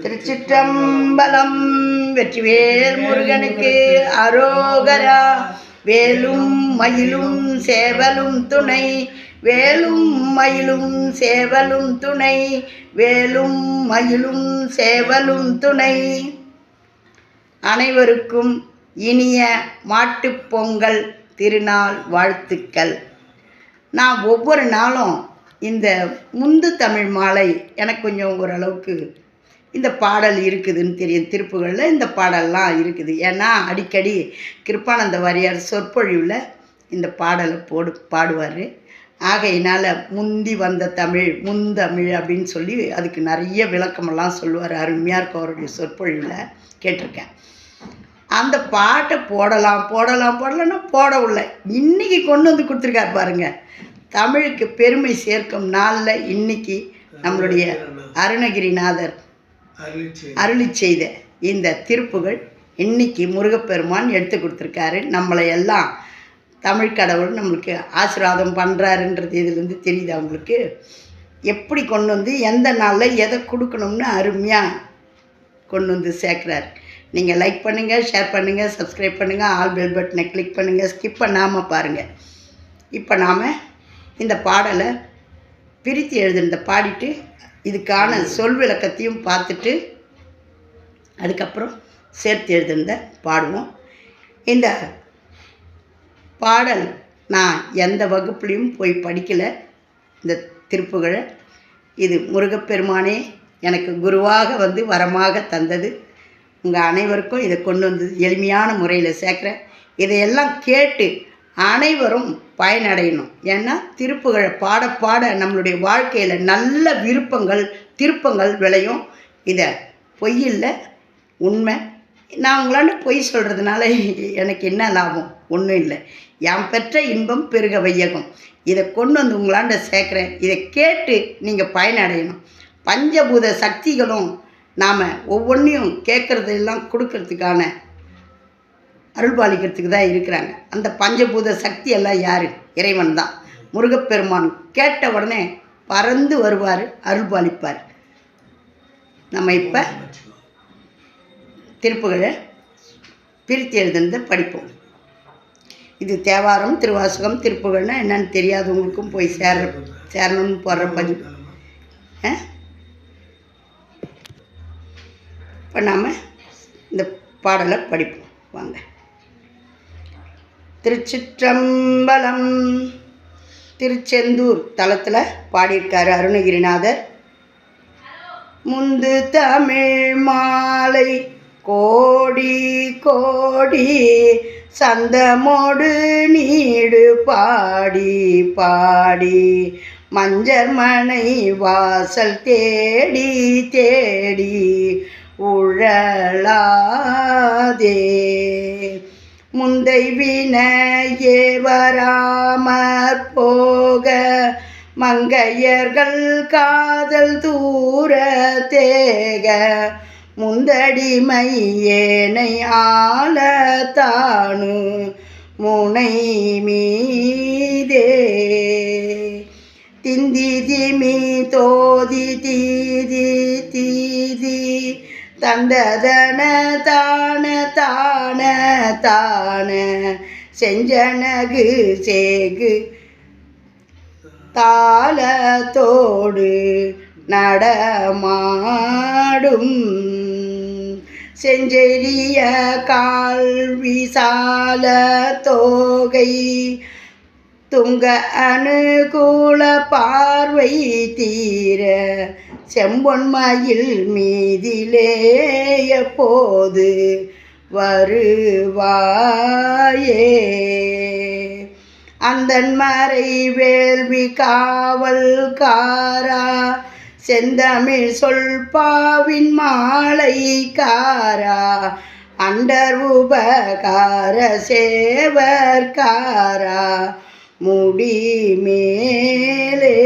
திருச்சிற்றம்பலம் வெற்றிவேல் முருகனுக்கு அரோகரா. வேலும் மயிலும் சேவலும் துணை. வேலும் மயிலும் சேவலும் துணை. வேலும் மயிலும் சேவலும் துணை. அனைவருக்கும் இனிய மாட்டுப் பொங்கல் திருநாள் வாழ்த்துக்கள். நான் ஒவ்வொரு நாளும் இந்த முந்து தமிழ் மாலை எனக்கு கொஞ்சம் ஓரளவுக்கு இந்த பாடல் இருக்குதுன்னு தெரியும். திருப்புகளில் இந்த பாடல்லாம் இருக்குது. ஏன்னா அடிக்கடி கிருப்பானந்த வாரியார் சொற்பொழிவில் இந்த பாடலை போடு பாடுவார். ஆகையினால் முந்தி வந்த தமிழ் முந்தமிழ் அப்படின்னு சொல்லி அதுக்கு நிறைய விளக்கமெல்லாம் சொல்லுவார். அருமையாக இருக்கும் அவருடைய சொற்பொழிவில். கேட்டிருக்கேன். அந்த பாட்டை போடலாம் போடலாம் போடலாம்னா போடவில்லை. இன்னைக்கு கொண்டு வந்து கொடுத்துருக்காரு பாருங்க. தமிழுக்கு பெருமை சேர்க்கும் நாளில் இன்னைக்கு நம்மளுடைய அருணகிரிநாதர். அருளி செய்த இந்த திருப்புகள் இன்னைக்கு முருகப்பெருமான் எடுத்து கொடுத்துருக்காரு. நம்மளை எல்லாம் தமிழ் கடவுள் நம்மளுக்கு ஆசீர்வாதம் பண்ணுறாருன்றது இதுலேருந்து தெரியுது அவங்களுக்கு எப்படி கொண்டு வந்து எந்த நாளில் எதை கொடுக்கணும்னு அருமையாக கொண்டு வந்து சேர்க்குறாரு. நீங்கள் லைக் பண்ணுங்கள் ஷேர் பண்ணுங்கள் சப்ஸ்கிரைப் பண்ணுங்கள் ஆல் பெல் பட்டனை கிளிக் பண்ணுங்கள் ஸ்கிப் பண்ணாமல் பாருங்கள் இப்போ நாம் இந்த பாடலை பிரித்து எழுதுனதை பாடிட்டு இதுக்கான சொல் விளக்கத்தையும் பார்த்துட்டு அதுக்கப்புறம் சேர்த்து எழுதிருந்த பாடுவோம். இந்த பாடல் நான் எந்த வகுப்புலேயும் போய் படிக்கலை. இந்த திருப்புகழை. இது முருகப்பெருமானே எனக்கு குருவாக வந்து வரமாக தந்தது. உங்கள் அனைவருக்கும் இதை கொண்டு வந்து எளிமையான முறையில் சேர்க்குறேன். இதையெல்லாம் கேட்டு அனைவரும் பயனடையணும். ஏன்னா திருப்புகழை பாட பாட நம்மளுடைய வாழ்க்கையில் நல்ல விருப்பங்கள் திருப்பங்கள் விளையும். இதை பொய்யில்லை உண்மை. நான் உங்களாண்ட பொய் சொல்கிறதுனால எனக்கு என்ன லாபம்? ஒன்றும் இல்லை. என் பெற்ற இன்பம் பெருக வையகம். இதை கொண்டு வந்து உங்களாண்ட சேர்க்குறேன். இதை கேட்டு நீங்கள் பயனடையணும். பஞ்சபூத சக்திகளும் நாம் ஒவ்வொன்றையும் கேட்குறதெல்லாம் கொடுக்கறதுக்கான அருள்பாலிக்கிறதுக்கு தான் இருக்கிறாங்க. அந்த பஞ்சபூத சக்தி எல்லாம் யார்? இறைவன் தான். முருகப்பெருமான் கேட்ட உடனே பறந்து வருவார் அருள்பாலிப்பார். நம்ம இப்போ திருப்புகழை பிரித்து எழுதுனதை படிப்போம். இது தேவாரம் திருவாசகம் திருப்புகழ்னா என்னன்னு தெரியாதவங்களுக்கும் போய் சேர சேரணும்னு போடுற பதிவு. ஆ? இப்போ நாம் இந்த பாடலை படிப்போம். வாங்க. திருச்சிற்றம்பலம். திருச்செந்தூர் தலத்தில் பாடியிருக்கார் அருணகிரிநாதர். முந்து தமிழ் மாலை கோடி கோடி சந்தமோடு நீடு பாடி பாடி மஞ்சர்மனை வாசல் தேடி தேடி உழலாதே. முந்தை வினையே வராமற் போக மங்கையர்கள் காதல் தூர தேக முந்தடிமையேனை ஆளத்தானு முனை மீதே. திந்தி திமி தோதி தீதி தந்ததன தான தான தான செஞ்சனகு சேகு தாளத்தோடு நடமாடும் செஞ்செறிய கால்வி சால தோகை துங்க அனுகூல பார்வை தீர செம்பொன்மயில் மீதிலேய போது வருவாயே. அந்தன் மறை வேள்வி காவல் காரா செந்தமிழ் சொல் பாவின் மாலை காரா அண்டர் உபகார சேவர்காரா முடி மேலே.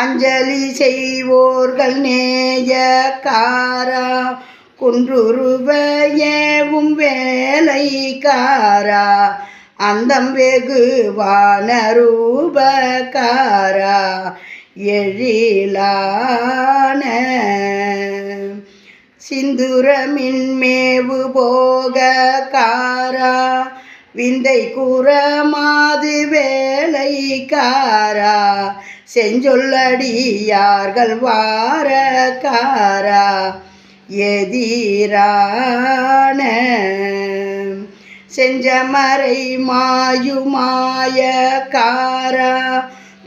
அஞ்சலி செய்வோர்கள் நேயக்காரா குன்றுருவ வேலைக்காரா அந்தம் வெகு வானரூபக்காரா எழிலான சிந்துரமின்மேவு போக காரா விந்தை கூறமாது வேலைக்காரா செஞ்சொல்லடியார்கள் வாரக்காரா எதிரான செஞ்சமரை மாயுமாய காரா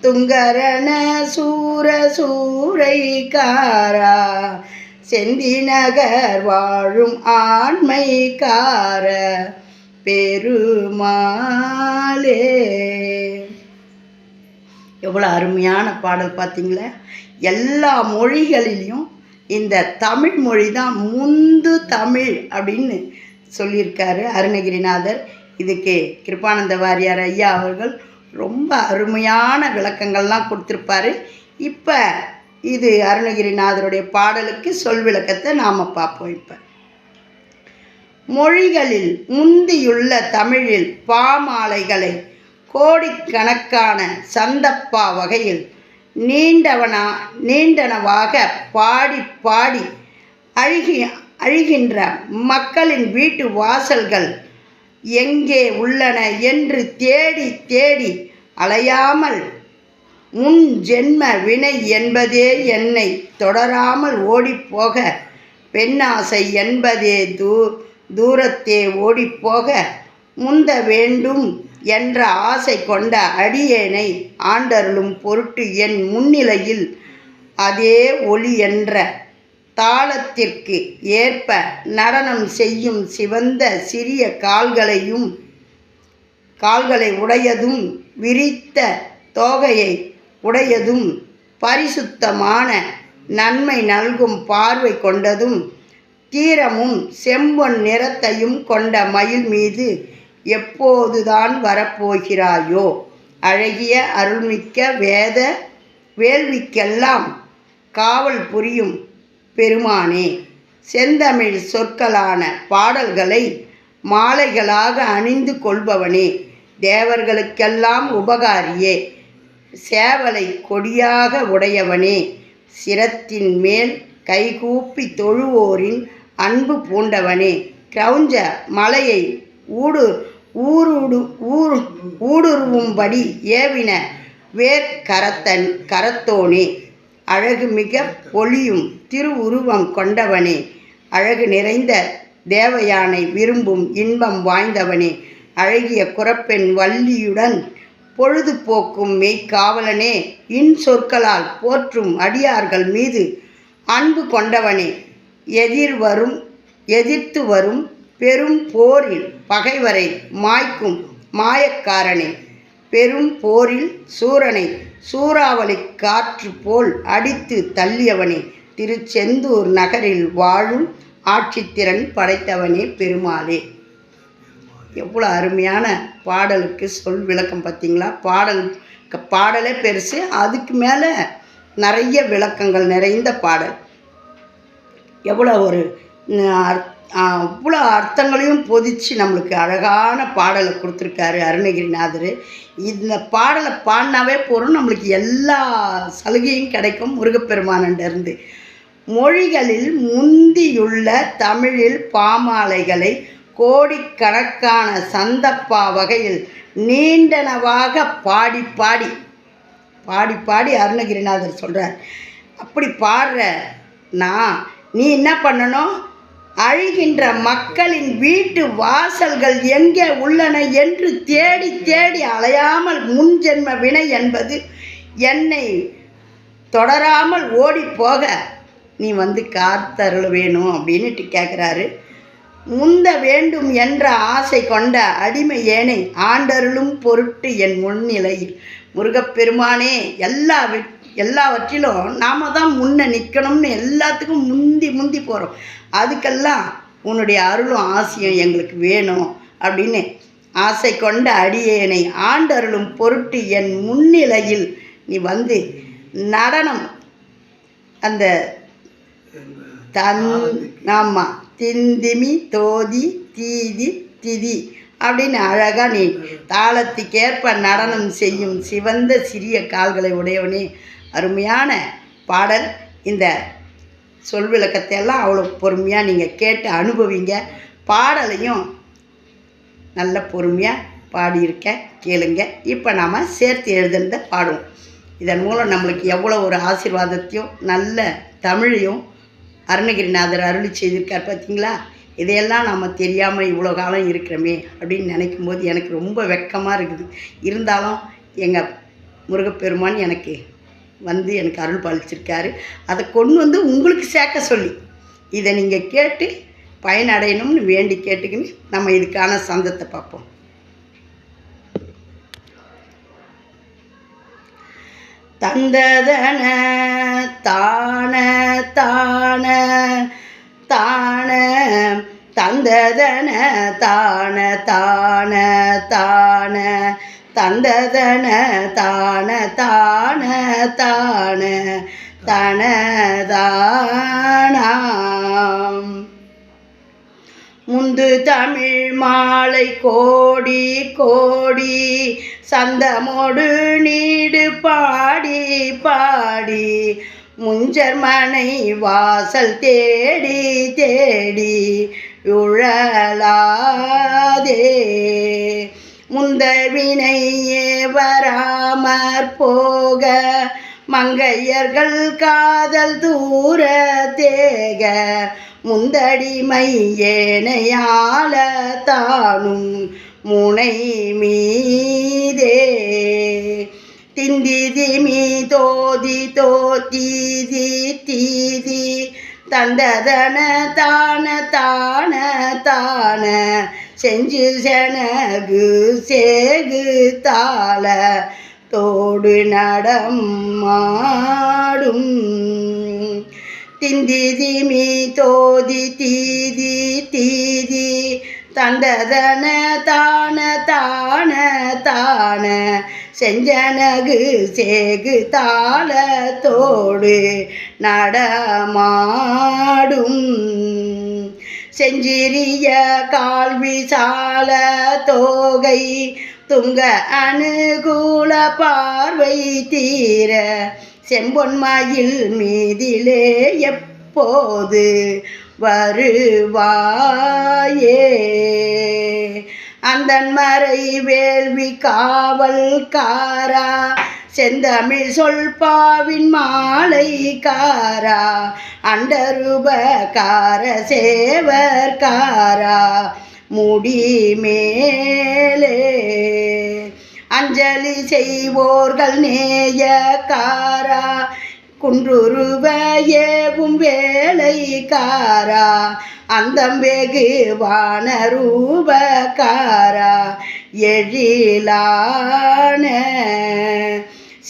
துங்கரண சூர சூரைக்காரா செந்திநகர் வாழும் ஆண்மைக்கார பெருமாளே. எவ்வளோ அருமையான பாடல் பார்த்தீங்களா எல்லா மொழிகளிலையும் இந்த தமிழ் மொழி தான் முந்து தமிழ் அப்படின்னு சொல்லியிருக்காரு அருணகிரிநாதர். இதுக்கு கிருபானந்த வாரியார் ஐயா அவர்கள் ரொம்ப அருமையான விளக்கங்கள்லாம் கொடுத்துருப்பாரு. இப்போ இது அருணகிரிநாதருடைய பாடலுக்கு சொல் விளக்கத்தை நாம் பார்ப்போம் இப்போ. மொழிகளில் முந்தியுள்ள தமிழில் பாமாலைகளை கோடிக்கணக்கான சந்தப்பா வகையில் நீண்டவனா நீண்டனவாக பாடி பாடி அழுகி அழுகின்ற மக்களின் வீட்டு வாசல்கள் எங்கே உள்ளன என்று தேடி தேடி அலையாமல் முன் ஜென்ம வினை என்பதே என்னை தொடராமல் ஓடிப்போக பெண்ணாசை என்பதே தூ தூரத்தே ஓடிப்போக முந்த வேண்டும் என்ற ஆசை கொண்ட அடியேனை ஆண்டருளும் பொருட்டு என் முன்னிலையில் அதே ஒளி என்ற தாளத்திற்கு ஏற்ப நடனம் செய்யும் சிவந்த சிறிய கால்களையும் கால்களை உடையதும் விரித்த தோகையை உடையதும் பரிசுத்தமான நன்மை நல்கும் பார்வை கொண்டதும் தீரமும் செம்பொன் நிறத்தையும் கொண்ட மயில் மீது எப்போதுதான் வரப்போகிறாயோ? அழகிய அருள்மிக்க வேத வேள்விக்கெல்லாம் காவல் புரியும் பெருமானே செந்தமிழ் சொற்களான பாடல்களை மாலைகளாக அணிந்து கொள்பவனே தேவர்களுக்கெல்லாம் உபகாரியே சேவலை கொடியாக உடையவனே சிரத்தின் மேல் கைகூப்பி தொழுவோரின் அன்பு பூண்டவனே கிரௌஞ்ச மலையை ஊடு ஊருடு ஊர் ஊடுருவும்படி ஏவின வேர் கரத்தன் கரத்தோனே அழகு மிக பொலியும் திருவுருவம் கொண்டவனே அழகு நிறைந்த தேவயானை விரும்பும் இன்பம் வாய்ந்தவனே அழகிய குரப்பெண் வள்ளியுடன் பொழுதுபோக்கும் மெய்க்காவலனே இன் சொற்களால் போற்றும் அடியார்கள் மீது அன்பு கொண்டவனே எதிர் வரும் எதிர்த்து வரும் பெரும் போரில் பகைவரை மாய்க்கும் மாயக்காரனே. பெரும் போரில் சூரனை சூறாவளி காற்று போல் அடித்து தள்ளியவனே. திருச்செந்தூர் நகரில் வாழும் ஆட்சித்திறன் படைத்தவனே பெருமாளே. எவ்வளோ அருமையான பாடலுக்கு சொல் விளக்கம் பார்த்தீங்களா? பாடல் க- பாடலே பெருசு. அதுக்கு மேலே நிறைய விளக்கங்கள் நிறைந்த பாடல். எவ்வளோ ஒரு அவ்வளோ அர்த்தங்களையும் பொதிச்சு நம்மளுக்கு அழகான பாடலை கொடுத்துருக்காரு அருணகிரிநாதர். இந்த பாடலை பாடினாவே போகிறோம் நம்மளுக்கு எல்லா சலுகையும் கிடைக்கும். முருகப்பெருமானிடருந்து மொழிகளில் முந்தியுள்ள தமிழில் பாமாலைகளை கோடிக்கணக்கான சந்தப்பா வகையில் நீண்டனவாக பாடி பாடி பாடி பாடி அருணகிரிநாதர் சொல்கிறார் அப்படி பாடுற நான் நீ என்ன பண்ணணும்? அழுகின்ற மக்களின் வீட்டு வாசல்கள் எங்கே உள்ளன என்று தேடி தேடி அலையாமல் முன்ஜென்ம வினை என்பது என்னை தொடராமல் ஓடி போக நீ வந்து காத்தருள் வேணும் அப்படின்னுட்டு கேட்குறாரு முந்த வேண்டும் என்ற ஆசை கொண்ட அடிமை ஏனை ஆண்டருளும் பொருட்டு என் முன்னிலையில். முருகப்பெருமானே எல்லா எல்லாவற்றிலும் நாம தான் முன்ன நிற்கணும்னு எல்லாத்துக்கும் முந்தி முந்தி போகிறோம் அதுக்கெல்லாம் உன்னுடைய அருளும் ஆசையும் எங்களுக்கு வேணும் அப்படின்னு ஆசை கொண்ட அடியேனை ஆண்டருளும் பொருட்டு என் முன்னிலையில் நீ வந்து நடனம். அந்த தன் ஆமாம் திந்திமி தோதி தீதி திதி அப்படின்னு அழகாக நீ தாளத்துக்கேற்ப நடனம் செய்யும் சிவந்த சிறிய கால்களை உடையவனே. அருமையான பாடல் இந்த சொல் விளக்கத்தை எல்லாம் அவ்வளோ பொறுமையாக நீங்கள் கேட்டு அனுபவிங்க. பாடலையும் நல்ல பொறுமையாக பாடியிருக்க கேளுங்க. இப்போ நாம் சேர்த்து எழுதுனதை பாடுவோம். இதன் மூலம் நம்மளுக்கு எவ்வளோ ஒரு ஆசீர்வாதத்தையும் நல்ல தமிழையும் அருணகிரிநாதர் அருளி செய்திருக்கார் பார்த்தீங்களா இதையெல்லாம் நம்ம தெரியாமல் இவ்வளோ காலம் இருக்கிறோமே அப்படின்னு நினைக்கும் போது எனக்கு ரொம்ப வெக்கமாக இருக்குது. இருந்தாலும் எங்கள் முருகப்பெருமான் எனக்கு வந்து எனக்கு அருள் பாலிச்சிருக்காரு அதை கொண்டு வந்து உங்களுக்கு சேர்க்க சொல்லி இதை நீங்கள் கேட்டு பயனடையணும்னு வேண்டி கேட்டுக்கின்னு நம்ம இதுக்கான சந்தத்தை பார்ப்போம். தந்ததன தான தான தான தந்ததன தான தான தான. தந்ததன தான தான தான தனதானாம் முந்து தமிழ் மாலை கோடி கோடி சந்தமோடு நீடு பாடி பாடி முஞ்சர்மனை வாசல் தேடி தேடி உழலாதே. முந்தவினையே வராமற் போக மங்கையர்கள் காதல் தூர தேக முந்தடிமையேனையால தானும் முனை மீதே. திந்தி திமி தோதி தோத்தீதி தீதி தந்ததன தான தான தான செஞ்சு செனகு சேகு தாள தோடு நடமாடும் திந்தி திமி தோதி தீதி தீதி தந்ததன தான தான தான செஞ்சனகு சேகு தாளத்தோடு நடமாடும் செஞ்சிறிய கால்வி சால தோகை துங்க அனுகூல பார்வை தீர செம்பொன்மயில் மீதிலே எப்போது வருவாயே? அந்தன் மறை வேள்வி காவல் காரா செந்தமிழ் சொல் பாவின் மாலை காரா அண்டருபகார சேவர் காரா முடி மேலே. அஞ்சலி செய்வோர்கள் நேய காரா குன்றுருவ ஏவும் வேலைக்காரா அந்தம் வெகு வானரூபக்காரா எழிலான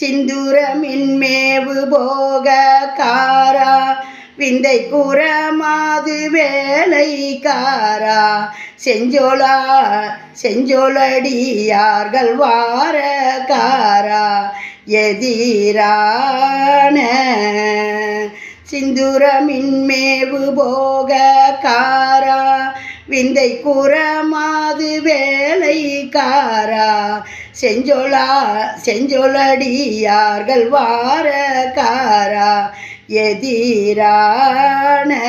சிந்துரமின்மேவு போக காரா. விந்தை கூறமாது வேலைக்காரா செஞ்சோலா செஞ்சோலடியார்கள் வார காரா. எதிரான சிந்துரமின்மேவு போக காரா. விந்தை கூறமாது வேலைக்காரா செஞ்சொலா செஞ்சொலடியார்கள் வார காரா. எதிரான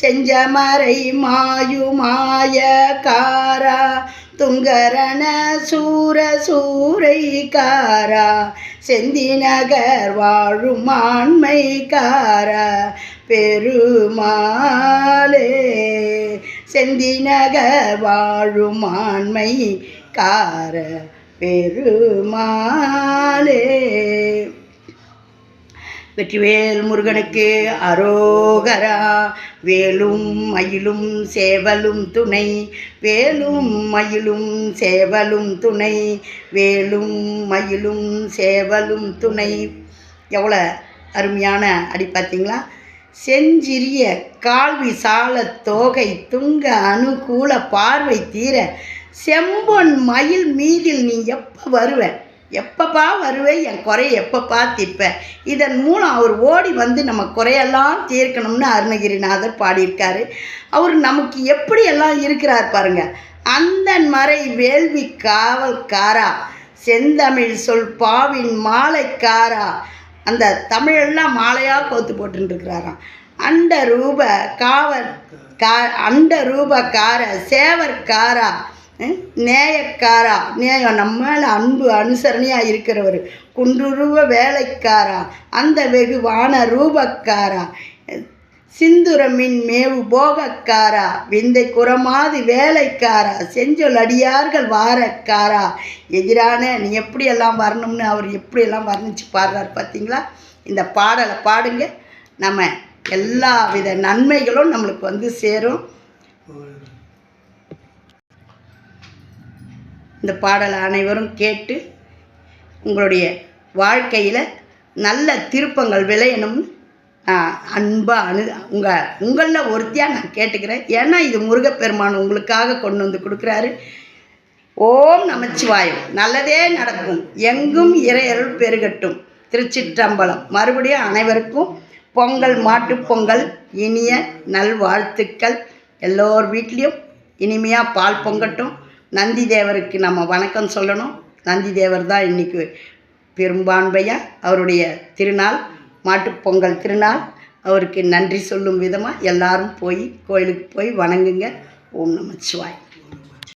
செஞ்சமரை மாயுமாய காரா. துங்கரண சூர சூரைக்காரா காரா. செந்திநகர் வாழும் ஆண்மை பெருமாளே. செந்திநகர் வாழும் ஆண்மைக்கார பெருமாளே. வெற்றிவேல் முருகனுக்கு அரோகரா. வேலும் மயிலும் சேவலும் துணை. வேலும் மயிலும் சேவலும் துணை. வேலும் மயிலும் சேவலும் துணை. எவ்வளோ அருமையான அடி பார்த்தீங்களா? செஞ்சிறிய கால்வி சால தோகை துங்க அனுகூல பார்வை தீர. செம்பொன் மயில் மீதில் நீ எப்போ வருவ? எப்பப்பா வருவேன் என் குறைய எப்பப்பா தீர்ப்ப இதன் மூலம் அவர் ஓடி வந்து நம்ம குறையெல்லாம் தீர்க்கணும்னு அருணகிரிநாதர் பாடியிருக்காரு. அவர் நமக்கு எப்படியெல்லாம் இருக்கிறார் பாருங்க. அந்த மறை வேள்வி காவல்காரா செந்தமிழ் சொல் பாவின் மாலைக்காரா. அந்த தமிழெல்லாம் மாலையாக கோத்து போட்டுருக்கிறாராம் அண்ட ரூப காவல் கா அண்ட ரூபக்கார சேவற்காரா. நேயக்காரா? நேயம் நம்ம மேலே அன்பு அனுசரணையாக இருக்கிறவர். குன்றுருவ வேலைக்காரா? அந்த வெகுவான ரூபக்காரா? சிந்துரமின் மேவு போகக்காரா? விந்தை குரமாதி வேலைக்காரா? செஞ்சொல் அடியார்கள் வாரக்காரா? எதிரான நீ எப்படியெல்லாம் வரணும்னு அவர் எப்படியெல்லாம் வர்ணிச்சு பாடுறார் பார்த்தீங்களா இந்த பாடலை பாடுங்க. நம்ம எல்லா வித நன்மைகளும் நம்மளுக்கு வந்து சேரும். இந்த பாடலை அனைவரும் கேட்டு உங்களுடைய வாழ்க்கையில் நல்ல திருப்பங்கள் விளையணும்னு அன்பாக அனு உங்கள் உங்களில் ஒருத்தியாக நான் கேட்டுக்கிறேன். ஏன்னா இது முருகப்பெருமான் உங்களுக்காக கொண்டு வந்து கொடுக்குறாரு. ஓம் நமச்சிவாயம். நல்லதே நடக்கும். எங்கும் இறையருள் பெருகட்டும். திருச்சிற்றம்பலம். மறுபடியும் அனைவருக்கும் பொங்கல் மாட்டுப்பொங்கல் இனிய நல்வாழ்த்துக்கள். எல்லோர் வீட்லேயும் இனிமையாக பால் பொங்கட்டும். நந்தி தேவருக்கு நம்ம வணக்கம் சொல்லணும். நந்தி தேவர் தான் இன்றைக்கி பெரும்பான்மையாக அவருடைய திருநாள் மாட்டுப்பொங்கல் திருநாள். அவருக்கு நன்றி சொல்லும் விதமாக எல்லாரும் போய் கோயிலுக்கு போய் வணங்குங்க. ஓம் நமச்சிவாய்